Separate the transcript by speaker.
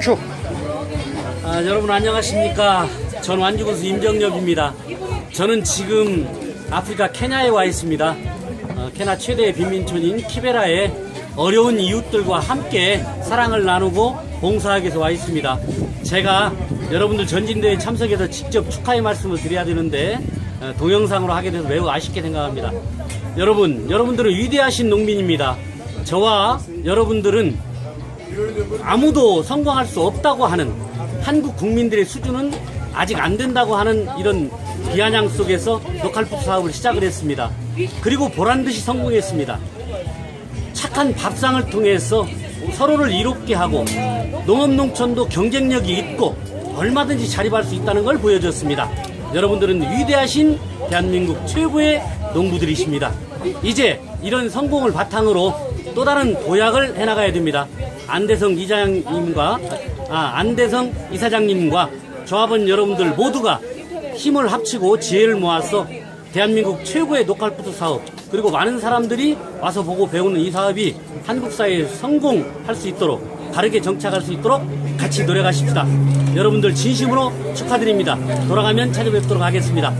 Speaker 1: 큐.
Speaker 2: 아, 여러분 안녕하십니까. 전 완주 군수 임정엽입니다. 저는 지금 아프리카 케냐에 와 있습니다. 어, 케냐 최대의 빈민촌인 키베라에 어려운 이웃들과 함께 사랑을 나누고 봉사하기 위해서 와 있습니다. 제가 여러분들 전진대회 참석해서 직접 축하의 말씀을 드려야 되는데 어, 동영상으로 하게 돼서 매우 아쉽게 생각합니다. 여러분, 여러분들은 위대하신 농민입니다. 저와 여러분들은 아무도 성공할 수 없다고 하는 한국 국민들의 수준은 아직 안 된다고 하는 이런 비아냥 속에서 로컬푸드 사업을 시작을 했습니다. 그리고 보란 듯이 성공했습니다. 착한 밥상을 통해서 서로를 이롭게 하고 농업농촌도 경쟁력이 있고 얼마든지 자립할 수 있다는 걸 보여줬습니다. 여러분들은 위대하신 대한민국 최고의 농부들이십니다. 이제 이런 성공을 바탕으로 또 다른 도약을 해나가야 됩니다. 안대성 이사장님과 아, 안대성 이사장님과 조합원 여러분들 모두가 힘을 합치고 지혜를 모아서 대한민국 최고의 녹칼푸드 사업 그리고 많은 사람들이 와서 보고 배우는 이 사업이 한국 사회에 성공할 수 있도록 바르게 정착할 수 있도록 같이 노력하십시다. 여러분들 진심으로 축하드립니다. 돌아가면 찾아뵙도록 하겠습니다.